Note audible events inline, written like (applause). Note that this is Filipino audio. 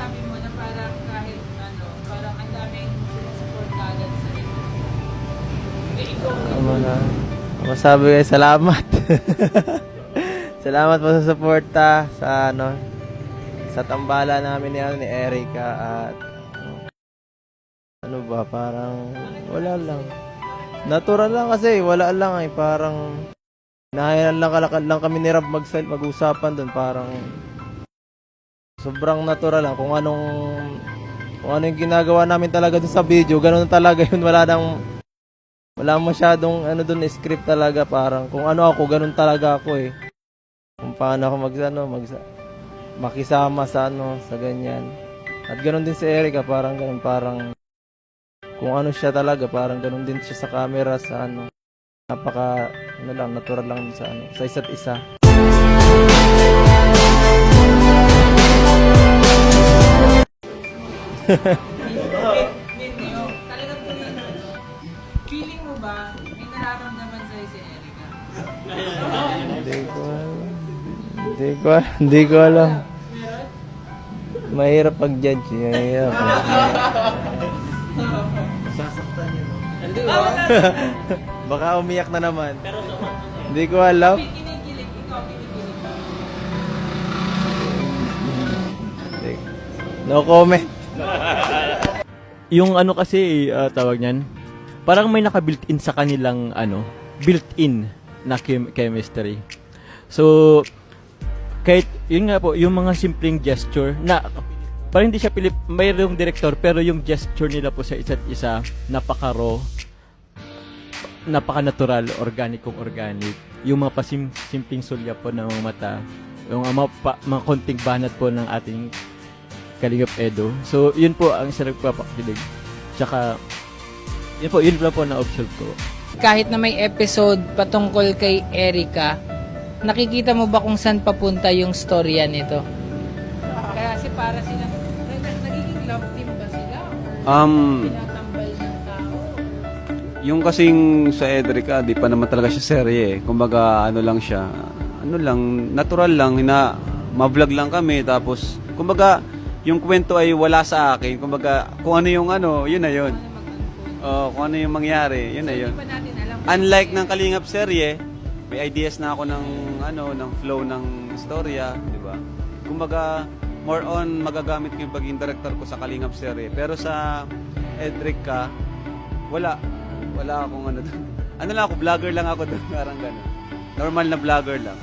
masasabi mo na parang kahit ano, parang ang daming sinasupport agad sa iyo? Eh, ikaw, na. Masabi kayo, salamat. (laughs) salamat po sa suporta sa ano sa tambala namin ni, ano, ni Erica at ano ba, parang wala lang. Natural lang kasi, wala lang ay parang nahayan lang kalakad lang kami ni Rab mag mag-usapan doon parang sobrang natural lang kung anong kung ano yung ginagawa namin talaga doon sa video, ganun talaga yun, wala nang wala masyadong ano doon script talaga. Parang kung ano ako ganun talaga ako eh. Kung paano ako mag ano mag makisama sa ano sa ganyan. At ganun din si Erica parang ganun parang kung ano siya talaga parang ganun din siya sa camera sa ano. Napaka ano lang natural lang sa ano sa isa't isa Ninyo, talagang tuloy Feeling mo ba, may nararamdaman sa'yo si Erica? hindi ko alam hindi ko hindi ko alam mahirap pag-judge eh. mahirap Baka umiyak na naman. Hindi ko alam. Kinikilig, ikaw kinikilig ba? Hindi- No comment. Yung ano kasi ah, tawag niyan, parang may naka-built-in sa kanilang ano, built-in na chem- chemistry. So kahit yun nga po, yung mga simpleng gesture na parang hindi siya pilip, mayroong director pero yung gesture nila po sa isa't isa napaka-raw, napaka-natural, organikong organic. Yung mga pasim simpleng sulya po ng mga mata, yung mga, pa, mga konting banat po ng ating Kalingap Edo. So, yun po ang isa nagpapakilig. Tsaka, yun po, yun lang po na-observe ko. Kahit na may episode patungkol kay Erica, nakikita mo ba kung saan papunta yung storya nito? Kaya kasi para sila, nag- nagiging love team ba sila? Um, tinatambal ng tao? yung kasing sa Edrica, di pa naman talaga siya serye eh. Kumbaga, ano lang siya, ano lang, natural lang, na ma-vlog lang kami, tapos, kumbaga, yung kwento ay wala sa akin. Kumbaga, kung ano yung ano, yun na yun. Ano? Oh, kung ano yung mangyari, yun na yun. Hindi pa natin alam. Unlike ng Kalingap serye, may ideas na ako ng ano, ng flow ng storya, di ba? Kumbaga, more on magagamit ko yung pagiging director ko sa Kalingap serye. Pero sa Edrica, wala. Wala akong ano doon. (laughs) Ano lang ako, vlogger lang ako doon, (laughs) parang gano'n. Normal na vlogger lang.